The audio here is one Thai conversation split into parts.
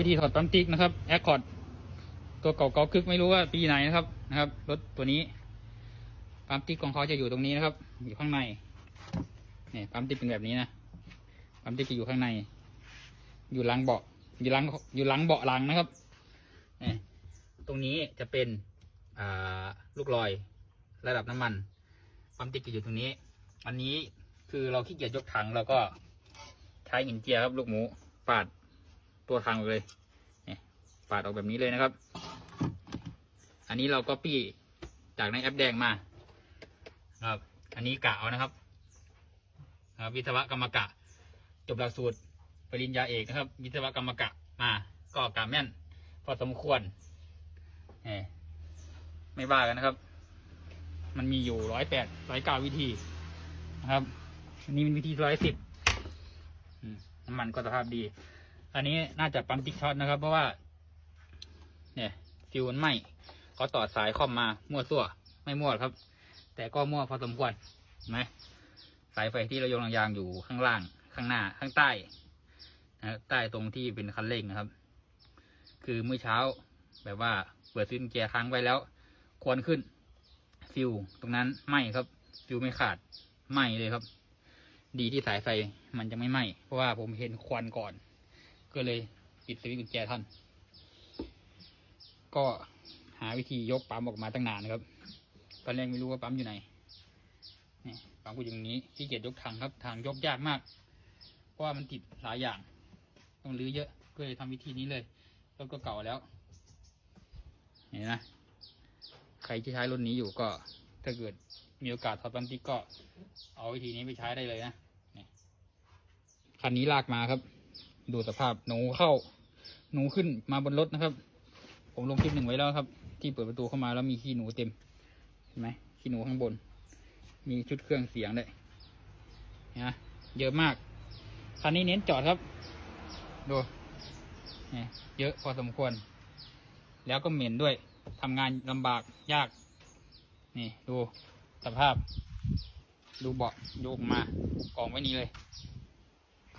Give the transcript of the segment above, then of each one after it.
วิธีถอดปั๊มติ๊กนะครับแอคคอร์ดตัวเก่าๆคึกไม่รู้ว่าปีไหนนะครับนะครับรถตัวนี้ปั๊มติ๊กของเขาจะอยู่ตรงนี้นะครับ อยู่ข้างในเนี่ยปั๊มติ๊กเป็นแบบนี้นะปั๊มติ๊กจะอยู่ข้างใน อยู่หลังเบาะอยู่หลังอยู่หลังเบาะหลังนะครับเนี่ยตรงนี้จะเป็นลูกลอยระดับน้ำมันปั๊มติ๊กจะอยู่ตรงนี้ อันนี้คือเราขี้เกียจยกถังเราก็ใช้หินเจียครับลูกหมูปาด ตัวถังออกเลยเนี่ยปาดออกแบบนี้เลยนะครับ อันนี้เราก็ปี้จากในแอปแดงมาครับ อันนี้กะเอานะครับครับวิศวกรรมกะ จบหลักสูตรปริญญาเอกนะครับ วิศวกรรมกะมาก็กะแม่น พอสมควรแหมไม่บ้ากันนะครับ มันมีอยู่ร้อยแปดร้อยเก้าวิธีนะครับอันนี้เป็นวิธีร้อยสิบน้ำมันก็สภาพดี อันนี้น่าจะปั๊มติ๊กช็อตนะครับ เพราะว่า เนี่ยฟิวมันไหมเขาต่อสายคอมมามั่วตัวไม่มั่วครับ แต่ก็มั่วพอสมควรไหมสายไฟที่เราโยงยางอยู่ข้างล่าง ข้างหน้า ข้างใต้นะใต้ตรงที่เป็นคันเร่งนะครับ คือเมื่อเช้า แบบว่าเปิดซินเกียร์ค้างไว้แล้ว ควนขึ้น ฟิวตรงนั้นไหมครับ ฟิวไม่ขาดไหมเลยครับ ดีที่สายไฟมันจะไม่ไหมเพราะว่าผมเห็นควันก่อน ก็เลยปิดสวิตช์กุญแจท่าน ก็หาวิธียกปั๊มออกมาตั้งนานนะครับ ตอนแรกไม่รู้ว่าปั๊มอยู่ไหนนี่ปั๊มกูอยู่ตรงนี้ขี้เกียจยกถังครับถังยกยากมาก เพราะว่ามันติดหลายอย่าง ต้องรื้อเยอะ ก็เลยทำวิธีนี้เลยรถก็เก่าแล้วเห็นไหมใครที่ใช้รุ่นนี้อยู่ก็ ถ้าเกิดมีโอกาสถอดปั๊มติ๊กก็เอาวิธีนี้ไปใช้ได้เลยนะคันนี้ลากมาครับ ดูสภาพหนูเข้า หนูขึ้นมาบนรถนะครับ ผมลงคลิปหนึ่งไว้แล้วครับ ที่เปิดประตูเข้ามาแล้วมีขี้หนูเต็มเห็นไหมขี้หนูข้างบน มีชุดเครื่องเสียงด้วยนะเยอะมากคันนี้เน้นจอดครับ ดูนี่เยอะพอสมควร แล้วก็เหม็นด้วยทำงานลำบากยาก นี่ดูสภาพ ดูเบาะโยกมากองไว้นี้เลย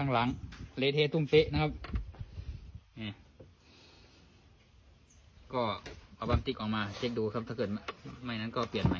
ข้างหลังเลเทตุ้มเตะนะครับนี่ก็เอาบัมติ๊กออกมาเช็คดูครับถ้าเกิดไม่ไม่นั้นก็เปลี่ยนใหม่